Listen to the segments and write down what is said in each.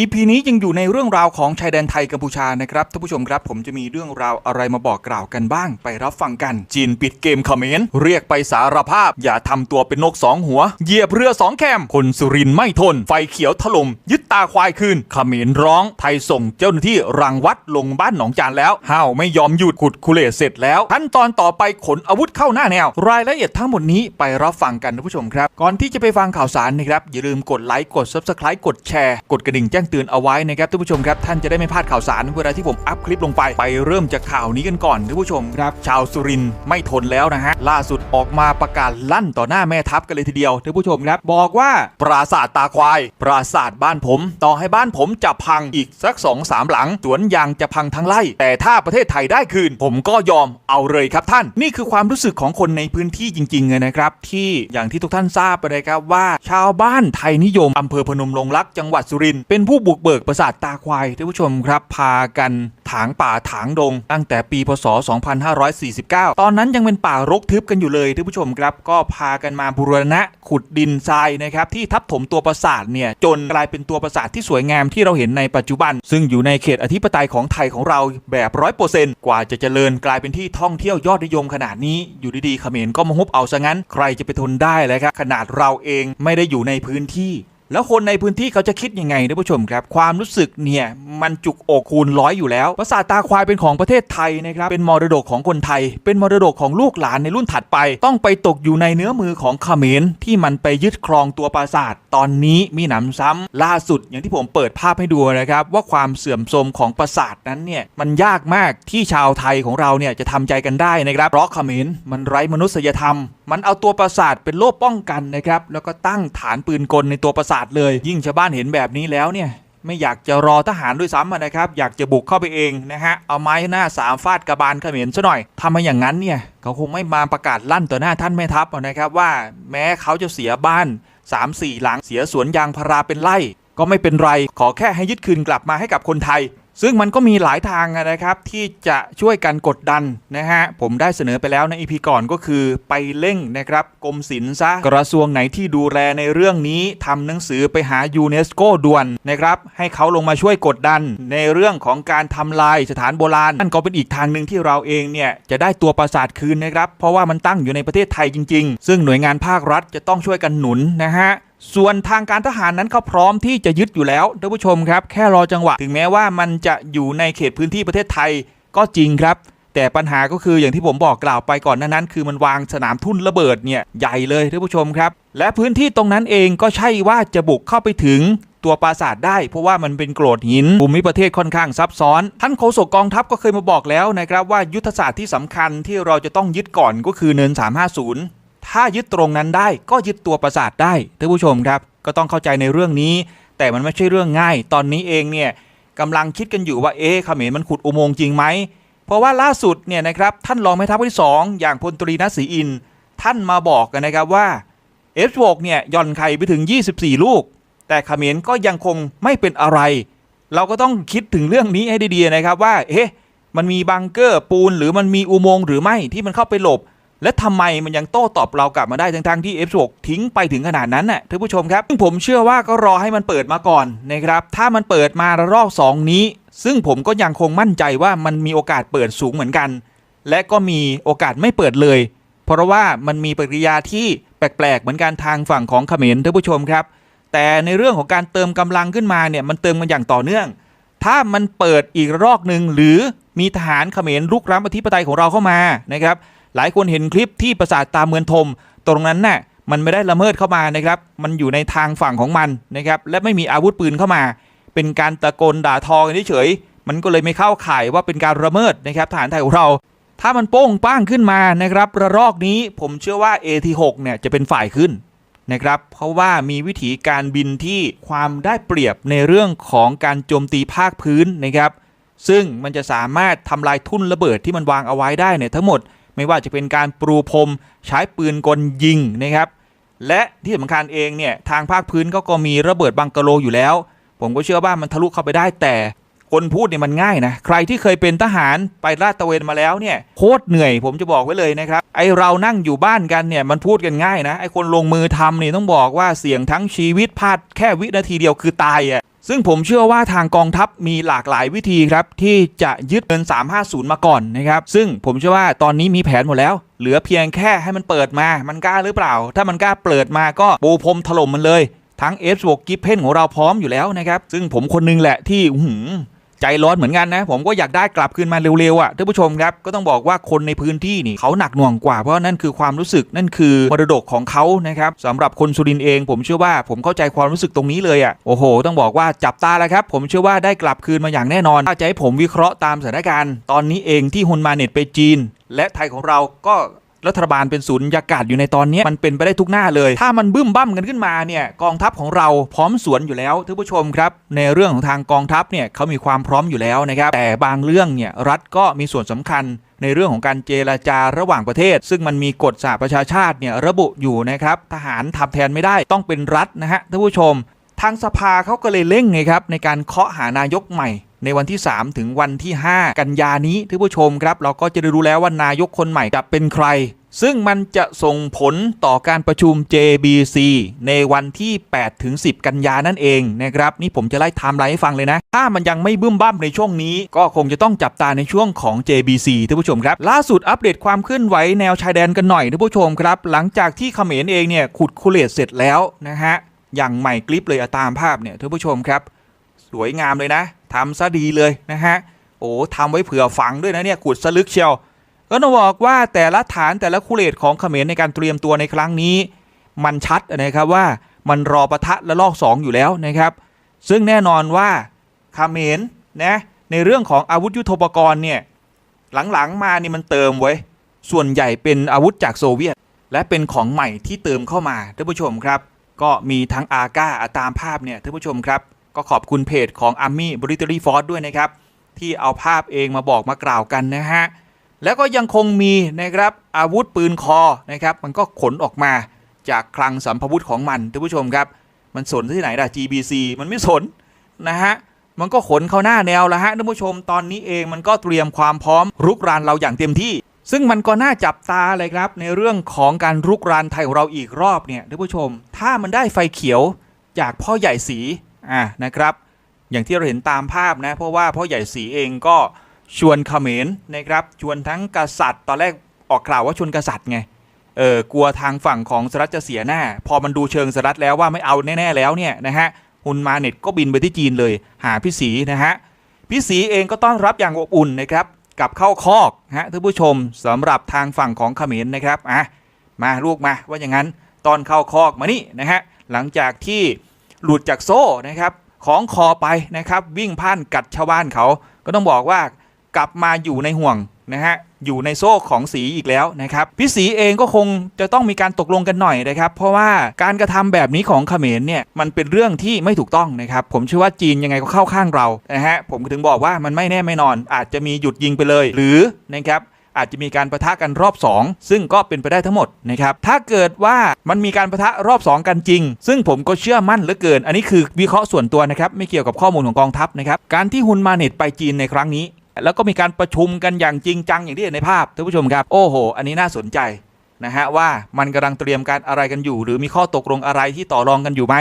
EP นี้ยังอยู่ในเรื่องราวของชายแดนไทยกัมพูชานะครับท่านผู้ชมครับ ผมจะมีเรื่องราวอะไรมาบอกกล่าวกันบ้าง ไปรับฟังกัน จีนปิดเกมเขมรเรียกไปสารภาพ อย่าทำตัวเป็นนกสองหัว เหยียบเรือสองแคม คนสุรินไม่ทน ไฟเขียวถล่มยึดตาควายคืนเขมรร้อง ไทยส่งเจ้าหน้าที่รังวัดลงบ้านหนองจานแล้วห้าวไม่ยอมหยุดขุดคุเลเสร็จแล้วขั้นตอนต่อไปขนอาวุธเข้าหน้าแนว รายละเอียดทั้งหมดนี้ไปรับฟังกันท่านผู้ชมครับ ก่อนที่จะไปฟังข่าวสารนะครับอย่าลืมกดไลค์กด subscribe กดแชร์กดกระดิ่งแจ้งเตือนเอาไว้นะครับท่านผู้ชมครับท่านจะได้ไม่พลาดข่าวสารเวลาที่ผมอัพคลิปลงไปไปเริ่มจากข่าวนี้กันก่อนท่านผู้ชมครับชาวสุรินทร์ไม่ทนแล้วนะฮะล่าสุดออกมาประกาศลั่นต่อหน้าแม่ทัพกันเลยทีเดียวท่านผู้ชมครับบอกว่าปราสาทตาควาย ปราสาทบ้านผม ต่อให้บ้านผมจะพังอีกสักสองสามหลังสวนยางจะพังทั้งไร่แต่ถ้าประเทศไทยได้คืน ผมก็ยอมเอาเลยครับท่าน นี่คือความรู้สึกของคนในพื้นที่จริงๆเลยนะครับ ที่อย่างที่ทุกท่านทราบไปเลยครับว่า ชาวบ้านไทยนิยมอำเภอพนมรงรักจังหวัดสุรินทร์เป็นผู้บุกเบิกปราสาทตาควายท่านผู้ชมครับ พากันถางป่าถางดง ตั้งแต่ปีพศ 2549 ตอนนั้นยังเป็นป่ารกทึบกันอยู่เลยท่านผู้ชมครับ ก็พากันมาบูรณะขุดดินทรายนะครับที่ทับถมตัวปราสาทเนี่ยจนกลายเป็นตัวปราสาทที่สวยงามที่เราเห็นในปัจจุบัน ซึ่งอยู่ในเขตอธิปไตยของไทยของเราแบบร้อยเปอร์เซนต์กว่าจะเจริญกลายเป็นที่ท่องเที่ยวยอดนิยมขนาดนี้อยู่ดีๆเขมรก็มาฮุบเอาซะงั้น ใครจะไปทนได้เลยครับขนาดเราเองไม่ได้อยู่ในพื้นที่ แล้วคนในพื้นที่เขาจะคิดยังไงท่านผู้ชมครับ ความรู้สึกเนี่ยมันจุกอกคูณร้อยอยู่แล้ว ปราสาทตาควายเป็นของประเทศไทยนะครับ เป็นมรดกของคนไทย เป็นมรดกของลูกหลานในรุ่นถัดไป ต้องไปตกอยู่ในเนื้อมือของเขมรที่มันไปยึดครองตัวปราสาท ตอนนี้มีหนำซ้ำล่าสุดอย่างที่ผมเปิดภาพให้ดูนะครับ ว่าความเสื่อมโทรมของปราสาทนั้นเนี่ยมันยากมากที่ชาวไทยของเราเนี่ยจะทำใจกันได้นะครับเพราะเขมรมันไร้มนุษยธรรม มันเอาตัวปราสาทเป็นโล่ป้องกันนะครับ แล้วก็ตั้งฐานปืนกลในตัวปราสาทเลย ยิ่งชาวบ้านเห็นแบบนี้แล้วเนี่ยไม่อยากจะรอทหารด้วยซ้ำนะครับ อยากจะบุกเข้าไปเองนะฮะ เอาไม้หน้าสามฟาดกระบาลเขมรซะหน่อยทำมาอย่างนั้นเนี่ย เขาคงไม่มาประกาศลั่นต่อหน้าท่านแม่ทัพนะครับว่าแม้เขาจะเสียบ้าน 3-4 หลังเสียสวนยางพาราเป็นไร่ ก็ไม่เป็นไร ขอแค่ให้ยึดคืนกลับมาให้กับคนไทย ซึ่งมันก็มีหลายทางนะครับที่จะช่วยกันกดดันนะฮะผมได้เสนอไปแล้วในอีพีก่อนก็คือไปเร่งนะครับกรมศิลป์ซะกระทรวงไหนที่ดูแลในเรื่องนี้ทำหนังสือไปหายูเนสโกด่วนนะครับให้เขาลงมาช่วยกดดัน ในเรื่องของการทำลายสถานโบราณนั่นก็เป็นอีกทางหนึ่งที่เราเองเนี่ยจะได้ตัวปราสาทคืนนะครับเพราะว่ามันตั้งอยู่ในประเทศไทยจริง ๆ ซึ่งหน่วยงานภาครัฐจะต้องช่วยกันหนุนนะฮะ ส่วนทางการทหารนั้นเขาพร้อมที่จะยึดอยู่แล้วท่านผู้ชมครับ แค่รอจังหวะ ถึงแม้ว่ามันจะอยู่ในเขตพื้นที่ประเทศไทยก็จริงครับ แต่ปัญหาก็คืออย่างที่ผมบอกกล่าวไปก่อนนั้น คือมันวางสนามทุ่นระเบิดเนี่ยใหญ่เลยท่านผู้ชมครับ และพื้นที่ตรงนั้นเองก็ใช่ว่าจะบุกเข้าไปถึงตัวปราสาทได้ เพราะว่ามันเป็นโกรดหินภูมิประเทศค่อนข้างซับซ้อน ท่านโฆษกกองทัพก็เคยมาบอกแล้วนะครับว่ายุทธศาสตร์ที่สำคัญที่เราจะต้องยึดก่อนก็คือเนิน 350 ถ้ายึดตรงนั้นได้ก็ยึดตัวปราสาทได้ท่านผู้ชมครับ ก็ต้องเข้าใจในเรื่องนี้ แต่มันไม่ใช่เรื่องง่าย ตอนนี้เองเนี่ยกำลังคิดกันอยู่ว่าเอ๊ะเขมรมันขุดอุโมงค์จริงไหมเพราะว่าล่าสุดเนี่ยนะครับท่านรองแม่ทัพที่สองอย่างพลตรีนศรีอิน ท่านมาบอกกันนะครับว่า F16 เนี่ยย่อนไข่ไปถึง 24 ลูก แต่เขมรก็ยังคงไม่เป็นอะไร เราก็ต้องคิดถึงเรื่องนี้ให้ดีๆนะครับว่าเอ๊ะมันมีบังเกอร์ปูนหรือมันมีอุโมงค์หรือไม่ที่มันเข้าไปหลบ และทำไมมันยังโต้ตอบเรากลับมาได้ทั้งๆที่ F16 ทิ้งไปถึงขนาดนั้นน่ะท่านผู้ชมครับซึ่งผมเชื่อว่าก็รอให้มันเปิดมาก่อนนะครับถ้ามันเปิดมาระลอกสองนี้ ซึ่งผมก็ยังคงมั่นใจว่ามันมีโอกาสเปิดสูงเหมือนกัน และก็มีโอกาสไม่เปิดเลย เพราะว่ามันมีปฏิกิริยาที่แปลกๆ เหมือนกันทางฝั่งของเขมรท่านผู้ชมครับ แต่ในเรื่องของการเติมกำลังขึ้นมาเนี่ยมันเติมกันอย่างต่อเนื่อง ถ้ามันเปิดอีกรอกหนึ่งหรือมีทหารเขมรลุกล้ำอธิปไตยของเราเข้ามานะครับ หลายคนเห็นคลิปที่ปราสาทตาเมือนทม ตรงนั้นน่ะมันไม่ได้ละเมิดเข้ามานะครับ มันอยู่ในทางฝั่งของมันนะครับ และไม่มีอาวุธปืนเข้ามา เป็นการตะโกนด่าทอกันเฉยมันก็เลยไม่เข้าข่ายว่าเป็นการละเมิดนะครับทหารไทยของเรา ถ้ามันโป้งป้างขึ้นมานะครับระลอกนี้ผมเชื่อว่า AT6 เนี่ยจะเป็นฝ่ายขึ้นนะครับเพราะว่ามีวิธีการบินที่ความได้เปรียบในเรื่องของการโจมตีภาคพื้นนะครับ ซึ่งมันจะสามารถทำลายทุ่นระเบิดที่มันวางเอาไว้ได้เนี่ยทั้งหมด ไม่ว่าจะเป็นการปรูพรมใช้ปืนกลยิงนะครับ และที่สำคัญเองเนี่ยทางภาคพื้นเขาก็มีระเบิดบังกะโลอยู่แล้ว ผมก็เชื่อว่ามันทะลุเข้าไปได้แต่คนพูดเนี่ยมันง่ายนะ ใครที่เคยเป็นทหารไปลาดตระเวนมาแล้วเนี่ยโคตรเหนื่อยผมจะบอกไว้เลยนะครับ ไอเรานั่งอยู่บ้านกันเนี่ยมันพูดกันง่ายนะ ไอคนลงมือทำนี่ต้องบอกว่าเสี่ยงทั้งชีวิตพลาดแค่วินาทีเดียวคือตายอะ่ะ ซึ่งผมเชื่อว่าทางกองทัพมีหลากหลายวิธีครับ ที่จะยึดเงิน 350 มาก่อนนะครับ ซึ่งผมเชื่อว่าตอนนี้มีแผนหมดแล้ว เหลือเพียงแค่ให้มันเปิดมา มันกล้าหรือเปล่า ถ้ามันกล้าเปิดมาก็ปูพรมถล่มมันเลย ทั้ง f 6กิฟเพนของเราพร้อมอยู่แล้วนะครับ ซึ่งผมคนนึงแหละที่หืม ใจร้อนเหมือนกันนะ ผมก็อยากได้กลับคืนมาเร็วๆอะท่านผู้ชมครับก็ต้องบอกว่าคนในพื้นที่นี่เขาหนักหน่วงกว่าเพราะนั่นคือความรู้สึกนั่นคือมรดกของเขานะครับสำหรับคนสุรินเอง ผมเชื่อว่าผมเข้าใจความรู้สึกตรงนี้เลยอะโอ้โห ต้องบอกว่าจับตาแล้วครับ ผมเชื่อว่าได้กลับคืนมาอย่างแน่นอนถ้าจะให้ผมวิเคราะห์ตามสถานการณ์ ตอนนี้เองที่ฮุนมาเน็ตไปจีน และไทยของเราก็ รัฐบาลเป็นศูนยากาศอยู่ในตอนนี้มันเป็นไปได้ทุกหน้าเลย ถ้ามันบึ้มบั้มกันขึ้นมาเนี่ยกองทัพของเราพร้อมสวนอยู่แล้วท่านผู้ชมครับ ในเรื่องของทางกองทัพเนี่ยเขามีความพร้อมอยู่แล้วนะครับแต่บางเรื่องเนี่ยรัฐก็มีส่วนสำคัญในเรื่องของการเจรจาระหว่างประเทศ ซึ่งมันมีกฎสหประชาชาติเนี่ยระบุอยู่นะครับทหารทำแทนไม่ได้ต้องเป็นรัฐนะฮะท่านผู้ชม ทางสภาเขาก็เลยเร่งไงครับในการเคาะหานายกใหม่ ในวันที่ 3 ถึงวันที่ 5 กันยานี้ท่านผู้ชมครับ เราก็จะได้รู้แล้วว่านายกคนใหม่จะเป็นใคร ซึ่งมันจะส่งผลต่อการประชุม JBC ในวันที่ 8 ถึง 10 กันยานั่นเองนะครับ นี่ผมจะไล่ไทม์ไลน์ให้ฟังเลยนะ ถ้ามันยังไม่บึ้มบ้ามในช่วงนี้ ก็คงจะต้องจับตาในช่วงของ JBC ท่านผู้ชมครับ ล่าสุดอัปเดตความเคลื่อนไหวแนวชายแดนกันหน่อยท่านผู้ชมครับ หลังจากที่เขมรเองเนี่ยขุดคูเลตเสร็จแล้วนะฮะอย่างใหม่คลิปเลยอะตามภาพเนี่ยท่านผู้ชมครับ สวยงามเลยนะทำซะดีเลยนะฮะโอ้ทำไว้เผื่อฝังด้วยนะเนี่ยขุดสลึกเชียวก็ต้องบอกว่าแต่ละฐานแต่ละคูเลตของเขมรในการเตรียมตัวในครั้งนี้ มันชัดนะครับว่ามันรอประทะและลอก 2 อยู่แล้วนะครับ ซึ่งแน่นอนว่าเขมรนะในเรื่องของอาวุธยุทโธปกรณ์เนี่ยหลังๆมานี่มันเติมไว้ ส่วนใหญ่เป็นอาวุธจากโซเวียต และเป็นของใหม่ที่เติมเข้ามาท่านผู้ชมครับ ก็มีทั้งอาก้าตามภาพเนี่ยท่านผู้ชมครับ ก็ขอบคุณเพจของ Army b r i t a r y Force ด้วยนะครับ ที่เอาภาพเองมาบอกมากล่าวกันนะฮะ แล้วก็ยังคงมีนะครับอาวุธปืนคอนะครับ มันก็ขนออกมาจากคลังสัมภวุธของมันท่านผู้ชมครับ มันสนที่ไหนล่ะ GBC มันไม่สนนะฮะมันก็ขนเข้าหน้าแนวแล้วฮะท่านผู้ชมตอนนี้เองมันก็เตรียมความพร้อมรุกรานเราอย่างเต็มที่ ซึ่งมันก็น่าจับตาเลยครับ ในเรื่องของการรุกรานไทยของเราอีกรอบเนี่ยท่านผู้ชม ถ้ามันได้ไฟเขียวจากพ่อใหญ่สี อะนะครับ อย่างที่เราเห็นตามภาพนะ เพราะว่าพ่อใหญ่สีเองก็ชวนเขมรนะครับ ชวนทั้งกษัตริย์ ตอนแรกออกกล่าวว่าชวนกษัตริย์ไง เออกลัวทางฝั่งของสหรัฐจะเสียหน้า พอมันดูเชิงสหรัฐแล้วว่าไม่เอาแน่ ๆ แล้วเนี่ยนะฮะฮุนมาเน็ตก็บินไปที่จีนเลย หาพี่สีนะฮะ พี่สีเองก็ต้อนรับอย่างอบอุ่นนะครับ กับเข้าคอกฮะท่านผู้ชมสำหรับทางฝั่งของเขมรนะครับ อะ มาลูกมาว่าอย่างนั้นตอนเข้าคอกมานี่นะฮะ หลังจากที่ หลุดจากโซ่นะครับของคอไปนะครับวิ่งผ่านกัดชาวบ้านเขา ก็ต้องบอกว่ากลับมาอยู่ในห่วงนะฮะอยู่ในโซ่ของสีอีกแล้วนะครับพี่สีเองก็คงจะต้องมีการตกลงกันหน่อยนะครับ เพราะว่าการกระทำแบบนี้ของเขมรเนี่ยมันเป็นเรื่องที่ไม่ถูกต้องนะครับ ผมเชื่อว่าจีนยังไงก็เข้าข้างเรานะฮะผมถึงบอกว่ามันไม่แน่ไม่นอน อาจจะมีหยุดยิงไปเลย หรือนะครับ อาจจะมีการประทะกันรอบ 2 ซึ่งก็เป็นไปได้ทั้งหมดนะครับถ้าเกิดว่ามันมีการประทะรอบ 2 กันจริง ซึ่งผมก็เชื่อมั่นเหลือเกิน อันนี้คือวิเคราะห์ส่วนตัวนะครับไม่เกี่ยวกับข้อมูลของกองทัพนะครับการที่ฮุนมาเน็ตไปจีนในครั้งนี้ แล้วก็มีการประชุมกันอย่างจริงจังอย่างที่เห็นในภาพท่านผู้ชมครับโอ้โห อันนี้น่าสนใจนะฮะว่ามันกำลังเตรียมการอะไรกันอยู่ หรือมีข้อตกลงอะไรที่ต่อรองกันอยู่ไหม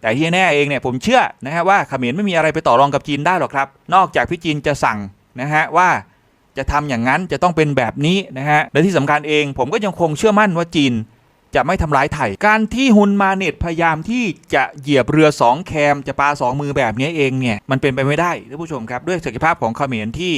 แต่ที่แน่เองเนี่ยผมเชื่อนะฮะว่าเขมรไม่มีอะไรไปต่อรองกับจีนได้หรอกครับ นอกจากพี่จีนจะสั่งนะฮะว่า จะทำอย่างนั้นจะต้องเป็นแบบนี้นะฮะและที่สำคัญเอง ผมก็ยังคงเชื่อมั่นว่าจีนจะไม่ทำร้ายไทย การที่ฮุนมาเน็ตพยายามที่จะเหยียบเรือ 2 แคม จะปา 2 มือแบบนี้เองเนี่ย มันเป็นไปไม่ได้ท่านผู้ชมครับ ด้วยศักยภาพของเขมรที่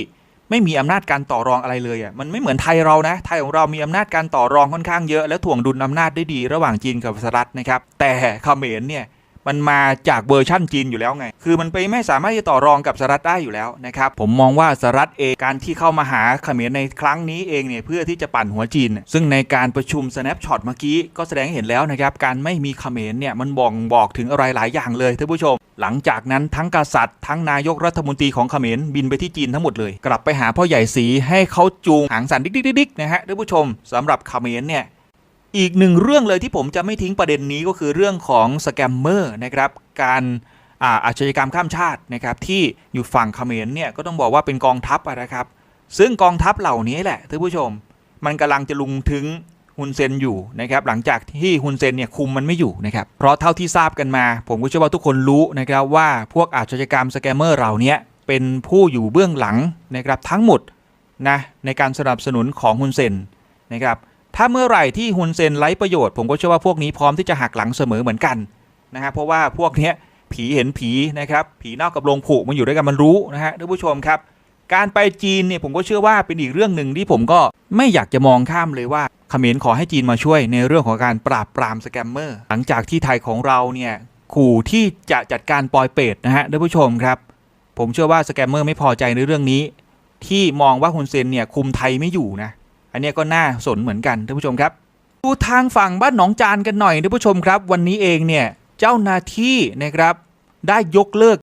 ไม่มีอำนาจการต่อรองอะไรเลยอะมันไม่เหมือนไทยเรานะ ไทยของเรามีอำนาจการต่อรองค่อนข้างเยอะ และถ่วงดุลอำนาจได้ดี ระหว่างจีนกับสหรัฐนะครับแต่เขมรเนี่ย มันมาจากเวอร์ชั่นจีนอยู่แล้วไง คือมันไปไม่สามารถจะต่อรองกับสหรัฐได้อยู่แล้วนะครับ ผมมองว่าสหรัฐเองการที่เข้ามาหาเขมรในครั้งนี้เองเนี่ยเพื่อที่จะปั่นหัวจีน ซึ่งในการประชุม snapshot เมื่อกี้ก็แสดงให้เห็นแล้วนะครับการไม่มีเขมรเนี่ยมันบ่งบอกถึงอะไรหลายอย่างเลยท่านผู้ชม หลังจากนั้นทั้งกษัตริย์ ทั้งนายกรัฐมนตรีของเขมรบินไปที่จีนทั้งหมดเลย กลับไปหาพ่อใหญ่สีให้เขาจูงหางสันดิ๊กๆๆๆนะฮะท่านผู้ชมสำหรับเขมรเนี่ย อีกหนึ่งเรื่องเลยที่ผมจะไม่ทิ้งประเด็นนี้ก็คือเรื่องของสแกมเมอร์นะครับการอาชญากรรมข้ามชาตินะครับที่อยู่ฝั่งเขมรเนี่ยก็ต้องบอกว่าเป็นกองทัพนะครับ ซึ่งกองทัพเหล่านี้แหละท่านผู้ชม มันกำลังจะลุงถึงฮุนเซนอยู่นะครับหลังจากที่ฮุนเซนเนี่ยคุมมันไม่อยู่นะครับเพราะเท่าที่ทราบกันมา ผมก็เชื่อว่าทุกคนรู้นะครับว่าพวกอาชญากรรมสแกมเมอร์เหล่านี้เป็นผู้อยู่เบื้องหลังนะครับทั้งหมดนะในการสนับสนุนของฮุนเซนนะครับ ถ้าเมื่อไหร่ที่ฮุนเซนไร้ประโยชน์ผมก็เชื่อว่าพวกนี้พร้อมที่จะหักหลังเสมอเหมือนกันนะฮะเพราะว่าพวกเนี้ยผีเห็นผีนะครับผีนอกกับโรงผูมันอยู่ด้วยกันมันรู้นะฮะท่านผู้ชมครับ การไปจีนเนี่ยผมก็เชื่อว่าเป็นอีกเรื่องหนึ่งที่ผมก็ไม่อยากจะมองข้ามเลยว่าเขมรขอให้จีนมาช่วยในเรื่องของการปราบปรามสแกมเมอร์หลังจากที่ไทยของเราเนี่ยขู่ที่จะจัดการปลอยเป็ดนะฮะท่านผู้ชมครับ ผมเชื่อว่าสแกมเมอร์ไม่พอใจในเรื่องนี้ ที่มองว่าฮุนเซนเนี่ยคุมไทยไม่อยู่นะ อันนี้ก็น่าสนเหมือนกันท่านผู้ชมครับดูทางฝั่งบ้านหนองจานกันหน่อยท่านผู้ชมครับ วันนี้เองเนี่ยเจ้าหน้าที่นะครับได้ยกเลิก